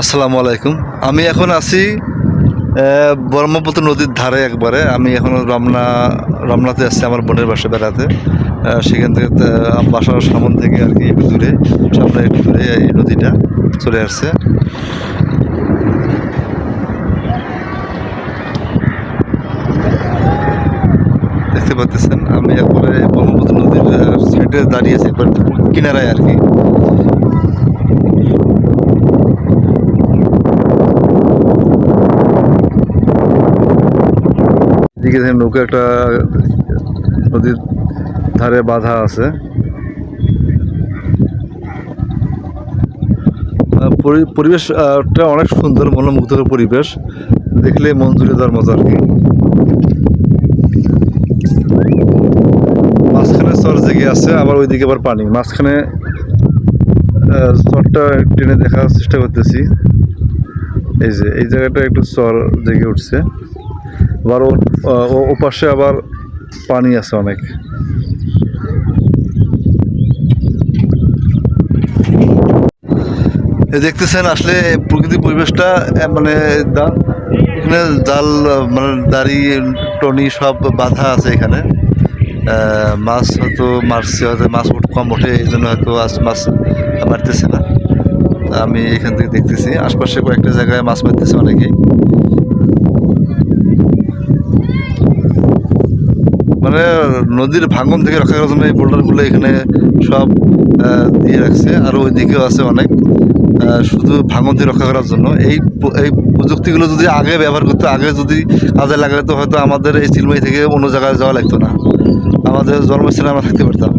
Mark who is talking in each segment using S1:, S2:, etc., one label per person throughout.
S1: আসসালামু আলাইকুম। আমি এখন আছি ব্রহ্মপুত্র নদীর ধারে একবারে। আমি এখন রমনা, রমনাতে আসছি আমার বোনের বাসা বেড়াতে। সেখান থেকে বাসার সামন থেকে আর কি একটু দূরে, সামনে একটু দূরে এই নদীটা চলে আসছে। দেখতে পাচ্ছেন, আমি একবারে ব্রহ্মপুত্র নদীর সাইডে দাঁড়িয়ে আছি একবার কিনারায় আর কি। এদিকে দেখেন নৌকা একটা নদীর ধারে বাঁধা আছে। পরিবেশটা অনেক সুন্দর মনোমুগ্ধকর পরিবেশ। দেখলে মন জুড়ে দেওয়ার মতো আর কি। মাঝখানে চর জেগে আছে, আবার ওইদিকে আবার পানি। মাঝখানে চরটা টেনে দেখার চেষ্টা করতেছি। এই যে, এই জায়গাটা একটু চর জেগে উঠছে। আবার ও- ওপাশে আবার পানি আছে অনেক। দেখতেছেন আসলে প্রকৃতির পরিবেশটা মানে এখানে জাল মানে দাড়ি, টনি সব বাধা আছে এখানে। মাছ হয়তো মারছে, হয়তো মাছ কম ওঠে, এই জন্য হয়তো আজ মাছ মারতেছে না। আমি এখান থেকে দেখতেছি, আশপাশে কয়েকটা জায়গায় মাছ মারতেছে অনেকেই। মানে নদীর ভাঙন থেকে রক্ষা করার জন্য এই বোল্ডারগুলো এখানে সব দিয়ে রাখছে। আর ওইদিকেও আছে অনেক। শুধু ভাঙন থেকে রক্ষা করার জন্য। এই এই প্রযুক্তিগুলো যদি আগে ব্যবহার করতো, আগে যদি কাজে লাগাতো হয়তো আমাদের এই চিলমাই থেকে অন্য জায়গায় যাওয়া লাগতো না। আমাদের জন্মস্থানে আমরা থাকতে পারতাম।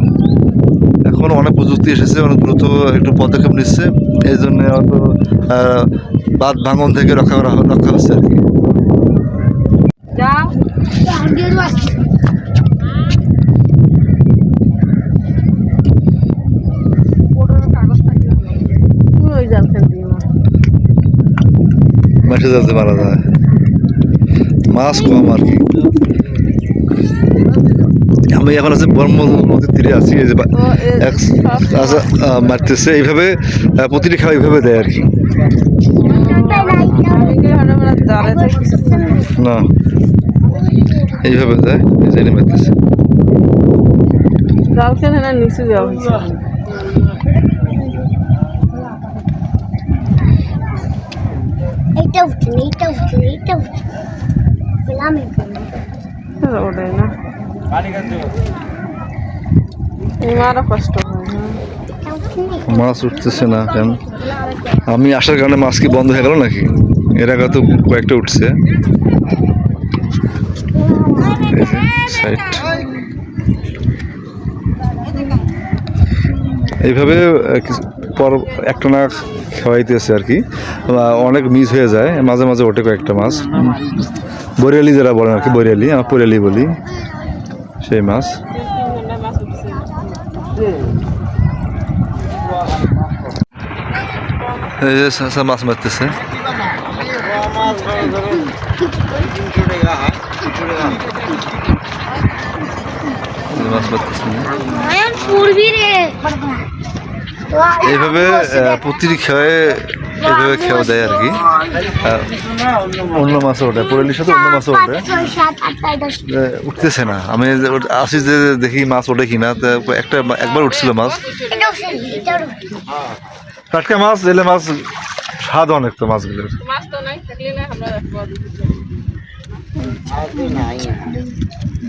S1: এখন অনেক প্রযুক্তি এসেছে, অনেক দ্রুত একটু পদক্ষেপ নিচ্ছে। এই জন্য হয়তো বাদ ভাঙন থেকে রক্ষা করা রক্ষা হচ্ছে আর কি
S2: যাও ওই জাল ফেল দিয়ে মাছ।
S1: মাসে যাতে মারা যায়। মাছ কম আর কি। আমি এখন আছে ব্রহ্ম নদীর তীরে আছি এই যে আচ্ছা, মারতেছে এইভাবে প্রতিটি খাওয়া এইভাবে দেয় আর কি। না এইভাবে দেয় এই যে মারতেছে।
S2: নিচে যাওয়া
S3: এইটা উঠছে এইটা উঠছে এইটা উঠছে পেলাম
S2: ওটাই না আমারও কষ্ট।
S3: এটা
S1: মাছ উঠতেছে না কেন আমি আসার কারণে মাছ কি বন্ধ হয়ে গেল নাকি এর আগে তো কয়েকটা উঠছে সাইড এইভাবে কিছু পর একটা না খাওয়াইতেছে আর কি। অনেক মিস হয়ে যায়, মাঝে মাঝে ওঠে কয়েকটা মাছ। বরিয়ালি যারা বলেন আর কি, বরিয়ালি, আমরা পরিয়ালি বলি, সেই মাছ। মাছ মারতেছে। মাছ মারতেছে। এইভাবে প্রতিটি খেয়ে এইভাবে খেয়ে দেয় আর কি। আর অন্য মাছও ওঠে পরেলির সাথে অন্য মাছও ওঠে। উঠতেছে না। আমি যে ওট- আসি যে দেখি মাছ ওঠে কিনা তা একটা একবার উঠছিল মাছ। টাটকা মাছ এলে মাছ স্বাদ অনেক তো মাছগুলোর।
S2: মাছ তো নাই থাকলে না আমরা রাখব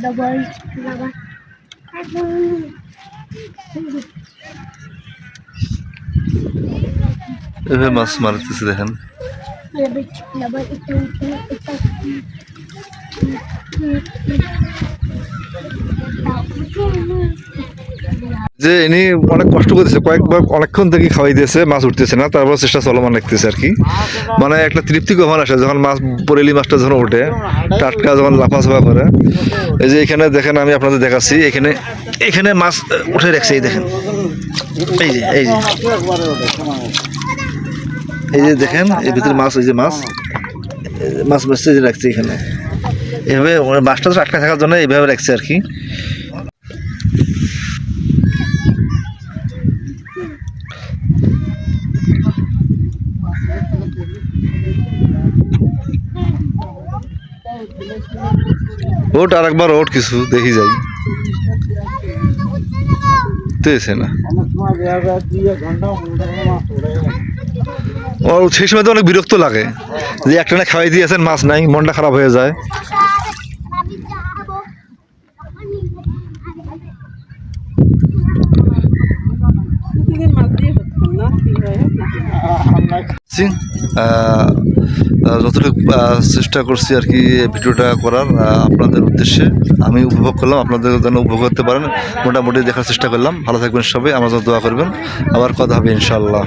S3: ডবল ডবল
S1: এভাবে মাছ মারতেছে দেখেন
S3: ডবল এটা উঠছে এটা
S1: যে ইনি অনেক কষ্ট করতেছে, কয়েকবার অনেকক্ষণ থেকে খাওয়াই দিয়েছে মাছ উঠতেছে না, তারপর চেষ্টা চলমান লাগতেছে আর কি। মানে একটা তৃপ্তি কখন আসে যখন মাছ, পরেলি মাছটা যখন ওঠে, টাটকা যখন লাফাছাফা করে, এই যে এখানে দেখেন আমি আপনাদের দেখাচ্ছি, এখানে এখানে মাছ উঠে রাখছে, এই দেখেন। এই যে এই যে। এই যে দেখেন, এর ভিতরে মাছ, এই যে মাছ মাছ যে রাখছে এখানে। এভাবে মাছটা তো আটকা থাকার জন্য এইভাবে রাখছে আর কি। ওট আর একবার ওট কিছু দেখি যাই। তেছে না। ও সেই সময় তো অনেক বিরক্ত লাগে যে একটা না খাওয়াই দিয়েছেন মাছ নাই মনটা খারাপ হয়ে যায়। যতটুকু চেষ্টা করছি আর কি ভিডিওটা করার আপনাদের উদ্দেশ্যে আমি উপভোগ করলাম, আপনাদের যেন উপভোগ করতে পারেন, মোটামুটি দেখার চেষ্টা করলাম। ভালো থাকবেন সবাই, আমার দোয়া করবেন। আবার কথা হবে ইনশাল্লাহ